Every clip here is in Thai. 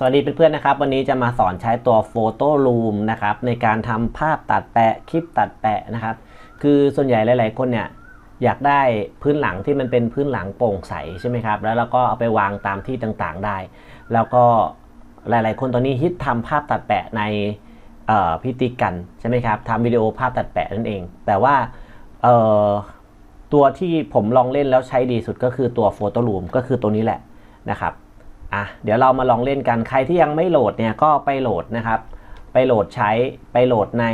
สวัสดีเพื่อนๆนะครับ วันนี้จะมาสอนใช้ตัว Photo Room นะครับในการทำภาพตัดแปะคลิปตัดแปะนะครับ คือส่วนใหญ่หลาย ๆ คนเนี่ยอยากได้พื้นหลังที่มันเป็นพื้นหลังโปร่งใสใช่ไหมครับ แล้วเราก็เอาไปวางตามที่ต่างๆได้ แล้วก็หลายๆ คนตอนนี้ฮิตทำภาพตัดแปะในเอ่อพิธีกันใช่ไหมครับทำวิดีโอภาพตัดแปะนั่นเอง แต่ว่าเอ่อตัวที่ผมลองเล่นแล้วใช้ดีสุดก็คือตัว Photo Room ก็คือตัวนี้แหละนะครับ อะเดี๋ยวเรามาลองเล่นกันใครที่ยังไม่โหลดเนี่ยก็ไปโหลดนะครับ ไปโหลดใช้ไปโหลดใน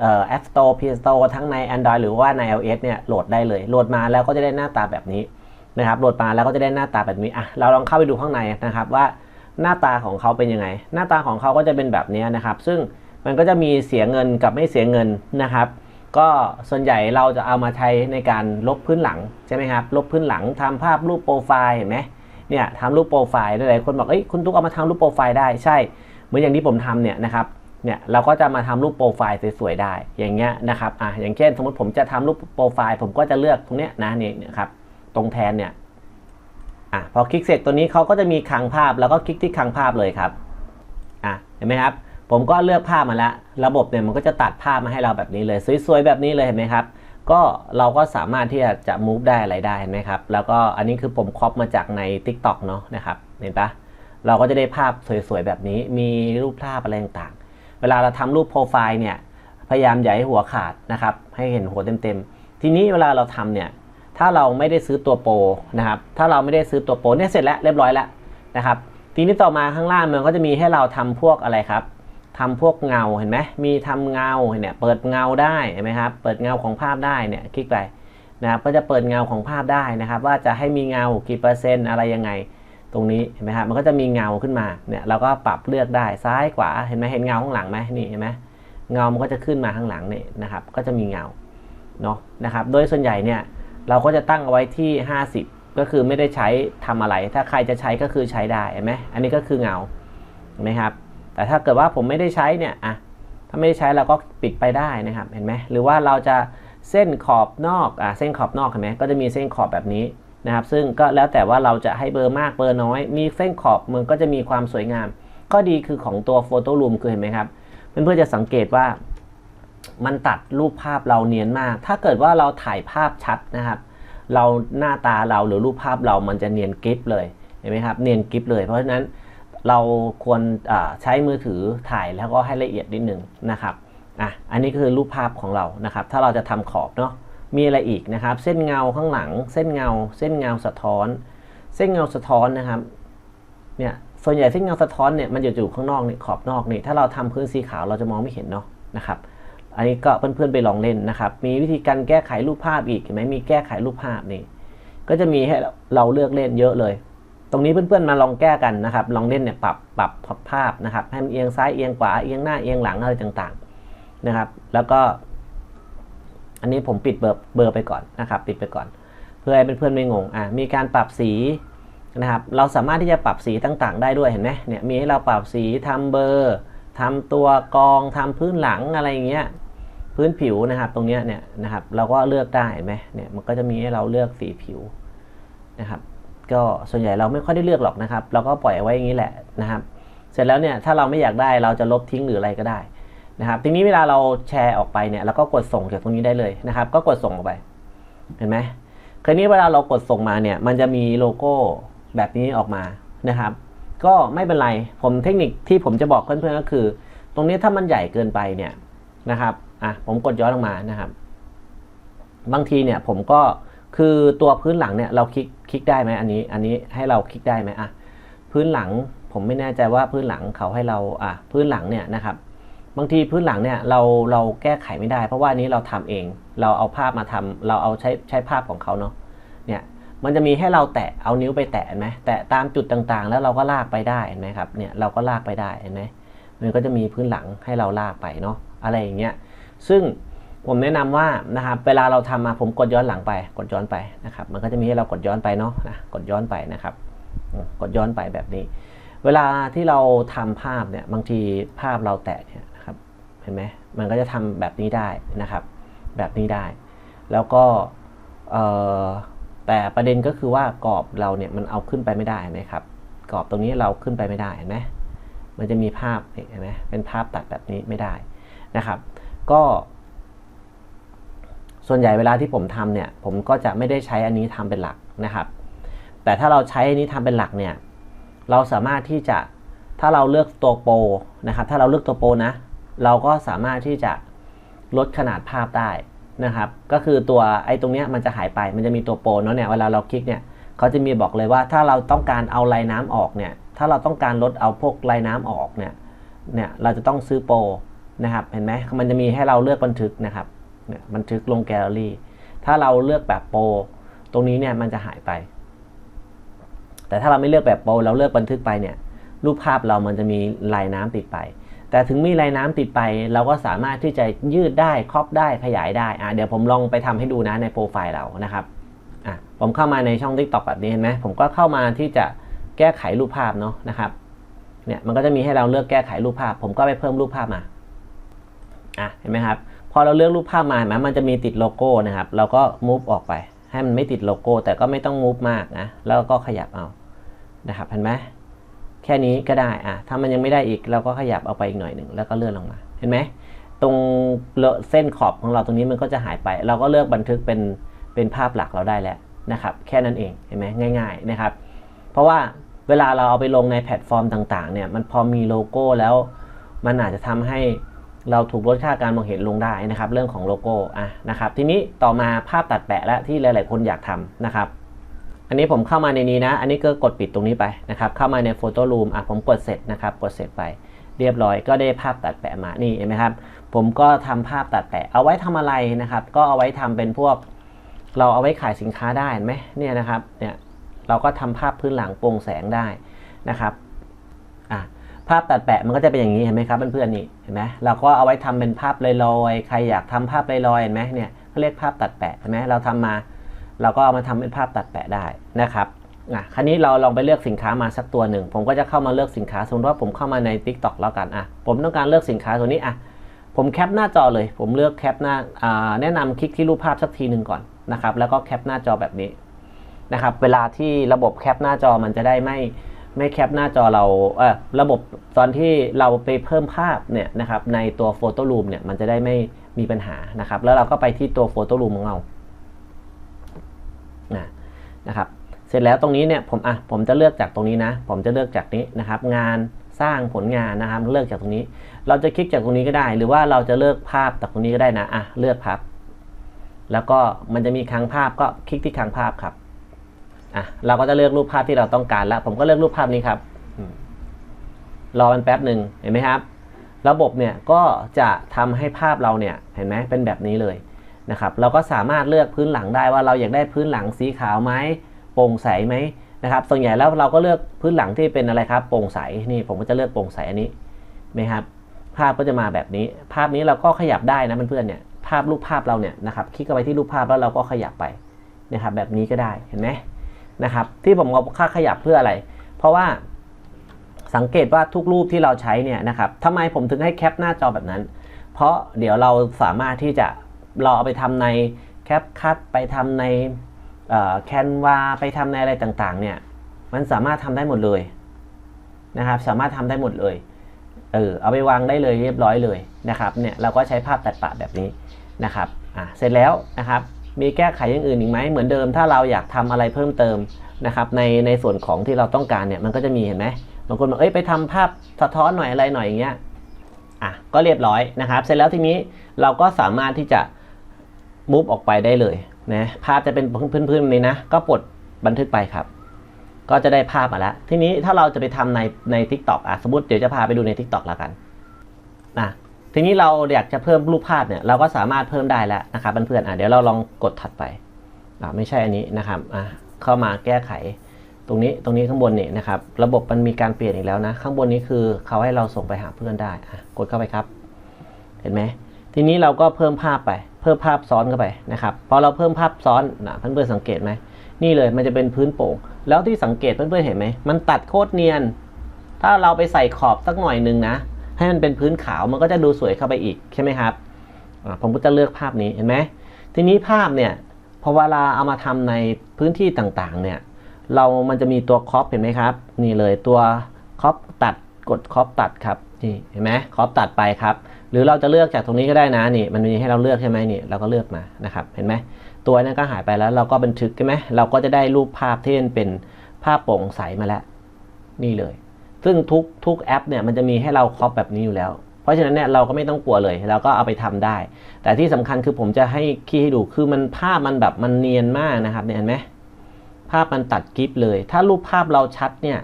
เอ่อ App Store p Store ทั้งใน Android หรือว่าใน iOS เนี่ยโหลดได้เลย โหลดมาแล้วก็จะได้หน้าตาแบบนี้นะครับโหลดมาแล้วก็จะได้หน้าตาแบบนี้อะเราลองเข้าไปดูข้างในนะครับว่าหน้าตาของเขาเป็นยังไง หน้าตาของเขาก็จะเป็นแบบนี้นะครับ ซึ่งมันก็จะมีเสียเงินกับไม่เสียเงินนะครับ ก็ส่วนใหญ่เราจะเอามาใช้ในการลบพื้นหลังใช่ไหมครับลบพื้นหลังทำภาพรูปโปรไฟล์เห็นไหม เนี่ยทำรูปโปรไฟล์หลายๆคนบอกเอ้ยคุณตุ๊กเอามาทำรูปโปรไฟล์ได้ใช่ เหมือนอย่างที่ผมทำเนี่ยนะครับเนี่ยเราก็จะมาทำรูปโปรไฟล์สวยๆได้ อย่างเงี้ยนะครับอะอย่างเช่น สมมติผมจะทำรูปโปรไฟล์ ผมก็จะเลือกตรงเนี้ยนะนี่นะครับตรงแทนเนี่ยอะพอคลิกเสร็จตัวนี้เขาก็จะมีคลังภาพแล้วก็คลิกที่คลังภาพเลยครับอะเห็นไหมครับ ผมก็เลือกภาพมาแล้ว ระบบเนี่ยมันก็จะตัดภาพมาให้เราแบบนี้เลย สวยๆแบบนี้เลยเห็นไหมครับ ก็เราก็สามารถที่จะจะ move ได้อะไรได้นไหมครับ แล้วก็อันนี้คือผมครอปมาจากใน TikTok เนาะนะครับ เห็นปะเราก็จะได้ภาพสวยๆ แบบนี้ มีรูปภาพอะไรต่างๆ เวลาเราทำรูปโปรไฟล์เนี่ย พยายามอย่าให้หัวขาดนะครับ ให้เห็นหัวเต็มๆ ทีนี้เวลาเราทำเนี่ย ถ้าเราไม่ได้ซื้อตัวโปรนะครับ ถ้าเราไม่ได้ซื้อตัวโปรเนี่ยเสร็จแล้วเรียบร้อยแล้วนะครับ ทีนี้ต่อมาข้างล่างมันก็จะมีให้เราทำพวกอะไรครับ ทำพวกเงาเห็นไหมมีทำเงาเนี่ยเปิดเงาได้เห็นไหมครับเปิดเงาของภาพได้เนี่ยคลิกไปนะครับก็จะเปิดเงาของภาพได้นะครับ ว่าจะให้มีเงากี่เปอร์เซ็นต์อะไรยังไงตรงนี้เห็นไหมครับมันก็จะมีเงาขึ้นมาเนี่ยเราก็ปรับเลือกได้ซ้ายขวาเห็นไหมเห็นเงาข้างหลังไหมนี่เห็นไหมเงามันก็จะขึ้นมาข้างหลังนี่นะครับ ก็จะมีเงาเนาะนะครับ โดยส่วนใหญ่เนี่ยเราก็จะตั้งเอาไว้ที่ 50 ก็คือไม่ได้ใช้ทำอะไร ถ้าใครจะใช้ก็คือใช้ได้เห็นไหมอันนี้ก็คือเงาเห็นไหมครับ แต่ถ้าเกิดว่าผมไม่ได้ใช้เนี่ยอะถ้าไม่ได้ใช้เราก็ปิดไปได้นะครับเห็นไหมหรือว่าเราจะเส้นขอบนอกอะเส้นขอบนอกเห็นไหมก็จะมีเส้นขอบแบบนี้นะครับซึ่งก็แล้วแต่ว่าเราจะให้เบอร์มากเบอร์น้อย มีเส้นขอบมันก็จะมีความสวยงาม ข้อดีคือของตัว Photo Room คือเห็นไหมครับเพื่อนๆจะสังเกตว่ามันตัดรูปภาพเราเนียนมาก ถ้าเกิดว่าเราถ่ายภาพชัดนะครับ เราหน้าตาเราหรือรูปภาพเรามันจะเนียนกริฟเลย เห็นไหมครับ เนียนกริฟเลย เพราะฉะนั้น เราควรใช้มือถือถ่ายแล้วก็ให้ละเอียดนิดหนึ่งนะครับอะอันนี้คือรูปภาพของเรานะครับ ถ้าเราจะทำขอบเนาะมีอะไรอีกนะครับ เส้นเงาข้างหลัง เส้นเงา เส้นเงาสะท้อน เส้นเงาสะท้อนนะครับเนี่ยส่วนใหญ่เส้นเงาสะท้อนเนี่ยมันจะอยู่ข้างนอกนี่ขอบนอกนี่ถ้าเราทำพื้นสีขาวเราจะมองไม่เห็นเนาะนะครับ อันนี้ก็เพื่อนๆไปลองเล่นนะครับ มีวิธีการแก้ไขรูปภาพอีกเห็นไหมมีแก้ไขรูปภาพนี่ก็จะมีให้เราเลือกเล่นเยอะเลย ตรงนี้เพื่อนๆมาลองแก้กันนะครับ ลองเล่นเนี่ยปรับปรับภาพนะครับ ให้มันเอียงซ้ายเอียงขวาเอียงหน้าเอียงหลังอะไรต่างๆนะครับ แล้วก็ อันนี้ผมปิดเบอร์เบอร์ไปก่อนนะครับ ปิดไปก่อน เพื่อให้เพื่อนๆไม่งงอะมีการปรับสีนะครับ เราสามารถที่จะปรับสีต่างๆ ได้ด้วยเห็นไหมเนี่ยมีให้เราปรับสีทำเบอร์ทำตัวกองทำพื้นหลังอะไรอย่างเงี้ยพื้นผิวนะครับ ตรงเนี้ยเนี่ยนะครับ เราก็เลือกได้เห็นไหมเนี่ยมันก็จะมีให้เราเลือกสีผิวนะครับ ก็ส่วนใหญ่เราไม่ค่อยได้เลือกหรอกนะครับ เราก็ปล่อยไว้อย่างนี้แหละนะครับ เสร็จแล้วเนี่ยถ้าเราไม่อยากได้เราจะลบทิ้งหรืออะไรก็ได้นะครับ ทีนี้เวลาเราแชร์ออกไปเนี่ยเราก็กดส่งจากตรงนี้ได้เลยนะครับ ก็กดส่งออกไป เห็นไหมคราวนี้เวลาเรากดส่งมาเนี่ยมันจะมีโลโก้แบบนี้ออกมานะครับ ก็ไม่เป็นไรผมเทคนิคที่ผมจะบอกเพื่อนๆก็คือ ตรงนี้ถ้ามันใหญ่เกินไปเนี่ยนะครับอะผมกดย้อนลงมานะครับ บางทีเนี่ยผมก็ คือตัวพื้นหลังเนี่ยเราคลิกคลิกได้ไหมอันนี้ อันนี้ให้เราคลิกได้ไหมอะพื้นหลังผมไม่แน่ใจว่าพื้นหลังเขาให้เราอะพื้นหลังเนี่ยนะครับ บางทีพื้นหลังเนี่ยเราเราแก้ไขไม่ได้ เพราะว่านี้เราทำเอง เราเอาภาพมาทำเราเอาใช้ใช้ภาพของเขาเนาะเนี่ยมันจะมีให้เราแตะเอานิ้วไปแตะไหมแตะตามจุดต่างๆ แล้วเราก็ลากไปได้เห็นไหมครับเนี่ยเราก็ลากไปได้เห็นไหมมันก็จะมีพื้นหลังให้เราลากไปเนาะอะไรอย่างเงี้ยซึ่ง ผมแนะนำว่านะครับเวลาเราทำมาผมกดย้อนหลังไป กดย้อนไปนะครับ มันก็จะมีให้เรากดย้อนไปเนาะนะกดย้อนไปนะครับ กดย้อนไปแบบนี้ เวลาที่เราทำภาพเนี่ยบางทีภาพเราแตะเนี่ยนะครับเห็นไหมมันก็จะทำแบบนี้ได้นะครับ แบบนี้ได้ แล้วก็แต่ประเด็นก็คือว่ากรอบเราเนี่ยมันเอาขึ้นไปไม่ได้ไหมครับกรอบตรงนี้เราขึ้นไปไม่ได้เห็นไหมมันจะมีภาพเห็นไหมเป็นภาพตัดแบบนี้ไม่ได้นะครับ ก็ ส่วนใหญ่เวลาที่ผมทำเนี่ย ผมก็จะไม่ได้ใช้อันนี้ทำเป็นหลักนะครับ แต่ถ้าเราใช้อันนี้ทำเป็นหลักเนี่ย เราสามารถที่จะ ถ้าเราเลือกตัวโปรนะครับ ถ้าเราเลือกตัวโปรนะ เราก็สามารถที่จะลดขนาดภาพได้นะครับ ก็คือตัวไอ้ตรงเนี้ยมันจะหายไป มันจะมีตัวโปรเนาะเนี่ย เวลาเราคลิกเนี่ย เขาจะมีบอกเลยว่าถ้าเราต้องการเอาลายน้ำออกเนี่ย ถ้าเราต้องการลดเอาพวกลายน้ำออกเนี่ย เนี่ย เราจะต้องซื้อโปรนะครับ เห็นไหมมันจะมีให้เราเลือกบันทึกนะครับ เนี่ยบันทึกลงแกลเลอรี่ ถ้าเราเลือกแบบโปรตรงนี้เนี่ยมันจะหายไป แต่ถ้าเราไม่เลือกแบบโปรเราเลือกบันทึกไปเนี่ย รูปภาพเรามันจะมีลายน้ำติดไป แต่ถึงมีลายน้ำติดไป เราก็สามารถที่จะยืดได้ครอบได้ขยายได้อะเดี๋ยวผมลองไปทำให้ดูนะในโปรไฟล์เรานะครับอะผมเข้ามาในช่อง TikTok แบบนี้เห็นไหมผมก็เข้ามาที่จะแก้ไขรูปภาพเนาะนะครับเนี่ยมันก็จะมีให้เราเลือกแก้ไขรูปภาพ ผมก็ไปเพิ่มรูปภาพมาอะเห็นไหมครับ พอเราเลือกรูปภาพมาเห็นไหมมันจะมีติดโลโก้นะครับ เราก็ move ออกไป ให้มันไม่ติดโลโก้ แต่ก็ไม่ต้อง move มากนะ แล้วก็ขยับเอานะครับ เห็นไหมแค่นี้ก็ได้อะถ้ามันยังไม่ได้อีก เราก็ขยับเอาไปอีกหน่อยหนึ่งแล้วก็เลื่อนลงมา เห็นไหมตรงเส้นขอบของเราตรงนี้มันก็จะหายไป เราก็เลือกบันทึกเป็นเป็นภาพหลักเราได้แล้วนะครับ แค่นั้นเอง เห็นไหมง่าย ๆนะครับ เพราะว่าเวลาเราเอาไปลงในแพลตฟอร์มต่างๆเนี่ย มันพอมีโลโก้แล้ว มันอาจจะทำให้ เราถูกลดค่าการมองเห็นลงได้นะครับ เรื่องของโลโก้อะนะครับ ทีนี้ต่อมาภาพตัดแปะและที่หลาย ๆ คนอยากทำนะครับ อันนี้ผมเข้ามาในนี้นะ อันนี้ก็กดปิดตรงนี้ไปนะครับ เข้ามาในโฟโต้รูมอะผมกดเสร็จนะครับ กดเสร็จไปเรียบร้อยก็ได้ภาพตัดแปะมา นี่เห็นไหมครับ ผมก็ทำภาพตัดแปะ เอาไว้ทำอะไรนะครับ ก็เอาไว้ทำเป็นพวก เราเอาไว้ขายสินค้าได้ไหมเนี่ยนะครับ เนี่ยเราก็ทำภาพพื้นหลังโปร่งแสงได้นะครับ อะ ภาพตัดแปะมันก็จะเป็นอย่างนี้เห็นไหมครับเพื่อนๆนี่เห็นไหมเราก็เอาไว้ทำเป็นภาพลอยๆ ใครอยากทำภาพลอยๆเห็นไหมเนี่ยเขาเรียกภาพตัดแปะเห็นไหมเราทำมา เราก็เอามาทำเป็นภาพตัดแปะได้นะครับอะคราวนี้เราลองไปเลือกสินค้ามาสักตัวหนึ่งผมก็จะเข้ามาเลือกสินค้าสมมติว่าผมเข้ามาใน Tik t o อกแล้วกันอะผมต้องการเลือกสินค้าตัวนี้อะผมแคปหน้าจอเลย ผมเลือกแคปหน้าอ่าแนะนำคลิกที่รูปภาพสักทีหนึ่งก่อนนะครับแล้วก็แคปหน้าจอแบบนี้นะครับเวลาที่ระบบแคปหน้าจอมันจะได้ไม่ ไม่แคปหน้าจอเราเออระบบตอนที่เราไปเพิ่มภาพเนี่ยนะครับในตัวโฟโต้รูมเนี่ยมันจะได้ไม่มีปัญหานะครับ แล้วเราก็ไปที่ตัวโฟโต้รูมของเรานะนะครับ เสร็จแล้วตรงนี้เนี่ยผมอะผมจะเลือกจากตรงนี้นะ ผมจะเลือกจากนี้นะครับ งานสร้างผลงานนะครับ เลือกจากตรงนี้ เราจะคลิกจากตรงนี้ก็ได้ หรือว่าเราจะเลือกภาพจากตรงนี้ก็ได้นะอะเลือกภาพแล้วก็มันจะมีครั้งภาพก็คลิกที่ครั้งภาพครับ อะเราก็จะเลือกรูปภาพที่เราต้องการแล้ว ผมก็เลือกรูปภาพนี้ครับอืมรอมันแป๊บหนึ่งเห็นไหมครับ ระบบเนี่ยก็จะทำให้ภาพเราเนี่ยเห็นไหมเป็นแบบนี้เลยนะครับ เราก็สามารถเลือกพื้นหลังได้ว่าเราอยากได้พื้นหลังสีขาวไหมโปร่งใสไหมนะครับ ส่วนใหญ่แล้วเราก็เลือกพื้นหลังที่เป็นอะไรครับโปร่งใสนี่ผมก็จะเลือกโปร่งใสอันนี้ไหมครับ ภาพก็จะมาแบบนี้ ภาพนี้เราก็ขยับได้นะเพื่อนๆเนี่ยภาพรูปภาพเราเนี่ยนะครับ คลิกเข้าไปที่รูปภาพแล้วเราก็ขยับไปนะครับ แบบนี้ก็ได้เห็นไหม นะครับ ที่ผมเอาค่าขยับเพื่ออะไร เพราะว่าสังเกตว่าทุกรูปที่เราใช้เนี่ยนะครับทำไมผมถึงให้แคปหน้าจอแบบนั้น เพราะเดี๋ยวเราสามารถที่จะเราเอาไปทำในแคปคัตไปทำในแคนวาไปทำในอะไรต่างๆ เนี่ยมันสามารถทำได้หมดเลยนะครับ สามารถทำได้หมดเลยเออเอาไปวางได้เลยเรียบร้อยเลยนะครับเนี่ยเราก็ใช้ภาพตัดปะแบบนี้นะครับอะเสร็จแล้วนะครับ มีแก้ไขอย่างอื่นอีกไหมเหมือนเดิมถ้าเราอยากทำอะไรเพิ่มเติมนะครับในในส่วนของที่เราต้องการเนี่ยมันก็จะมีเห็นไหมบางคนบอกเอ้ยไปทำภาพสะท้อนหน่อยอะไรหน่อยอย่างเงี้ยอะก็เรียบร้อยนะครับ เสร็จแล้วทีนี้เราก็สามารถที่จะมูฟออกไปได้เลยนะภาพจะเป็นพื้นๆนี้นะ ก็ปลดบันทึกไปครับ ก็จะได้ภาพมาแล้ว ทีนี้ถ้าเราจะไปทำในใน Tik t o อกอะสมมติเดี๋ยวจะพาไปดูใน Tik t o อกแล้วกันนะ ทีนี้เราอยากจะเพิ่มรูปภาพเนี่ยเราก็สามารถเพิ่มได้แล้วนะครับเพื่อนๆอะเดี๋ยวเราลองกดถัดไปอ่าไม่ใช่อันนี้นะครับอะเข้ามาแก้ไข ตรงนี้ตรงนี้ข้างบนนี่นะครับ ระบบมันมีการเปลี่ยนอีกแล้วนะ ข้างบนนี้คือเขาให้เราส่งไปหาเพื่อนได้อะกดเข้าไปครับ เห็นไหมทีนี้เราก็เพิ่มภาพไป เพิ่มภาพซ้อนเข้าไปนะครับพอเราเพิ่มภาพซ้อนนะเพื่อนๆสังเกตไหมนี่เลยมันจะเป็นพื้นโป่ง แล้วที่สังเกตเพื่อนๆเห็นไหมมันตัดโคตรเนียน ถ้าเราไปใส่ขอบสักหน่อยหนึ่งนะ ให้มันเป็นพื้นขาวมันก็จะดูสวยเข้าไปอีกใช่ไหมครับผมก็จะเลือกภาพนี้เห็นไหมทีนี้ภาพเนี่ยพอเวลาเอามาทำในพื้นที่ต่างๆเนี่ยเรามันจะมีตัวครอปเห็นไหมครับ นี่เลยตัวครอปตัดกดครอปตัดครับนี่เห็นไหมครอปตัดไปครับ หรือเราจะเลือกจากตรงนี้ก็ได้นะนี่มันมีให้เราเลือกใช่ไหมนี่เราก็เลือกมานะครับเห็นไหมตัวนั้นก็หายไปแล้วเราก็บันทึกใช่ไหมเราก็จะได้รูปภาพที่เป็นภาพโปร่งใสมาแล้ว นี่เลย ซึ่งทุกทุกแอปเนี่ยมันจะมีให้เราครอปแบบนี้อยู่แล้ว เพราะฉะนั้นเนี่ยเราก็ไม่ต้องกลัวเลยเราก็เอาไปทำได้ แต่ที่สำคัญคือผมจะให้คีย์ให้ดูคือมันภาพมันแบบมันเนียนมากนะครับเนี่ยเห็นไหมภาพมันตัดกิฟเลย ถ้ารูปภาพเราชัดเนี่ย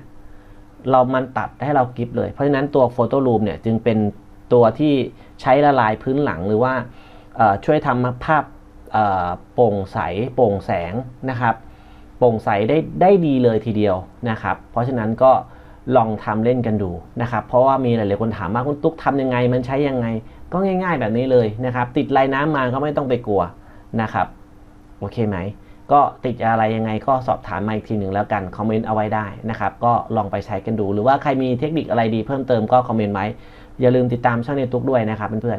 เรามันตัดให้เรากิฟเลย เพราะฉะนั้นตัว Photo Room เนี่ยจึงเป็นตัวที่ใช้ละลายพื้นหลังหรือว่าช่วยทำภาพโปร่งใสโปร่งแสงนะครับ โปร่งใสได้ได้ดีเลยทีเดียวนะครับ เพราะฉะนั้นก็ ลองทำเล่นกันดูนะครับ เพราะว่ามีหลายๆคนถามว่าคุณตุ๊กทำยังไง มันใช้ยังไง ก็ง่าย ๆ แบบนี้เลยนะครับ ติดลายน้ำมาก็ไม่ต้องไปกลัวนะครับ โอเคไหม ก็ติดอะไรยังไงก็สอบถามมาอีกทีหนึ่งแล้วกัน คอมเมนต์เอาไว้ได้นะครับ ก็ลองไปใช้กันดู หรือว่าใครมีเทคนิคอะไรดีเพิ่มเติมก็คอมเมนต์ไว้ อย่าลืมติดตามช่องในตุ๊กด้วยนะครับเพื่อนๆ